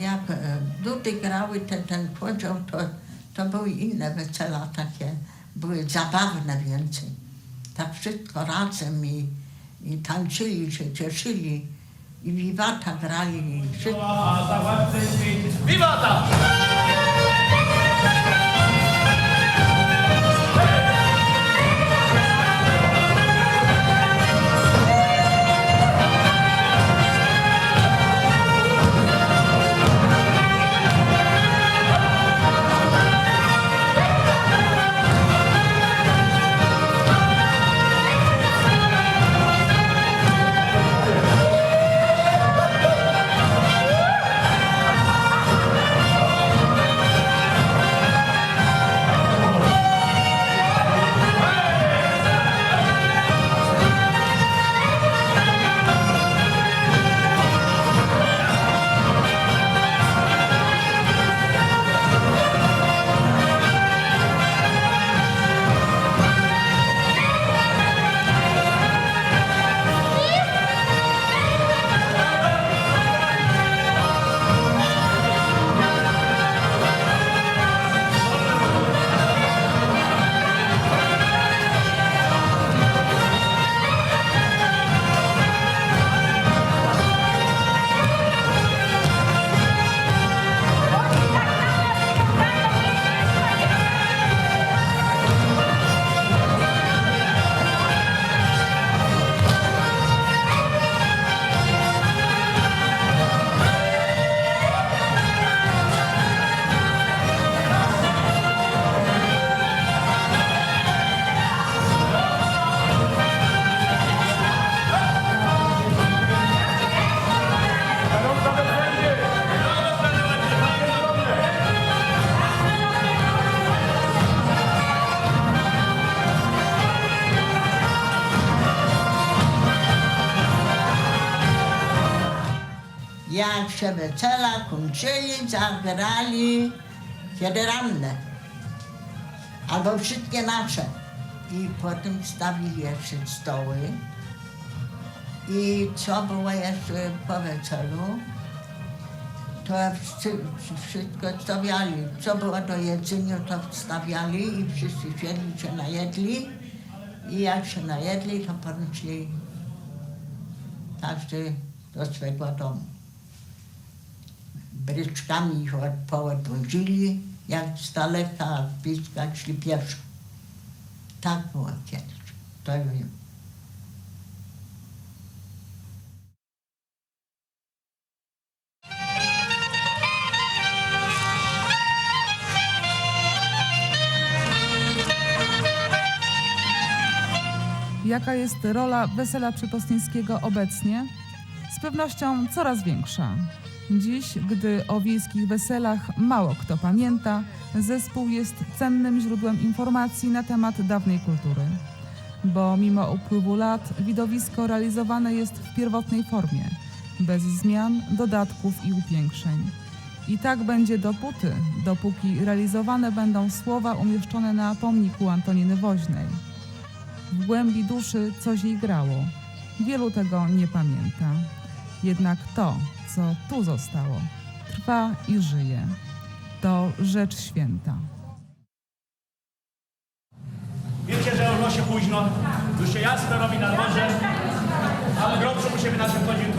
Jak e, dudy grały te, ten podział, to, to były inne wesela takie, były zabawne więcej. Tak wszystko razem i, i tańczyli się, cieszyli i wiwata grali wszystko. Wiwata! Jak się wesela kończyli, zagrali kiedy ranne. Albo wszystkie nasze. I potem stawili jeszcze stoły. I co było jeszcze po weselu, to wszy- wszystko stawiali. Co było do jedzenia, to wstawiali i wszyscy siedli, się najedli. I jak się najedli, to potem szli każdy do swego domu. Bryczkami ich od- poodwodzili, jak z daleka, bliska szli pieszo. Tak było kiedyś, to wiem. Jaka jest rola wesela przypostyńskiego obecnie? Z pewnością coraz większa. Dziś, gdy o wiejskich weselach mało kto pamięta, zespół jest cennym źródłem informacji na temat dawnej kultury. Bo mimo upływu lat widowisko realizowane jest w pierwotnej formie, bez zmian, dodatków i upiększeń. I tak będzie dopóty, dopóki realizowane będą słowa umieszczone na pomniku Antoniny Woźnej. W głębi duszy coś jej grało. Wielu tego nie pamięta. Jednak to, co tu zostało, trwa i żyje. To rzecz święta. Wiecie, że ono się późno, już się jasno robi na dworze, ale grobszy musimy naszym podziękować.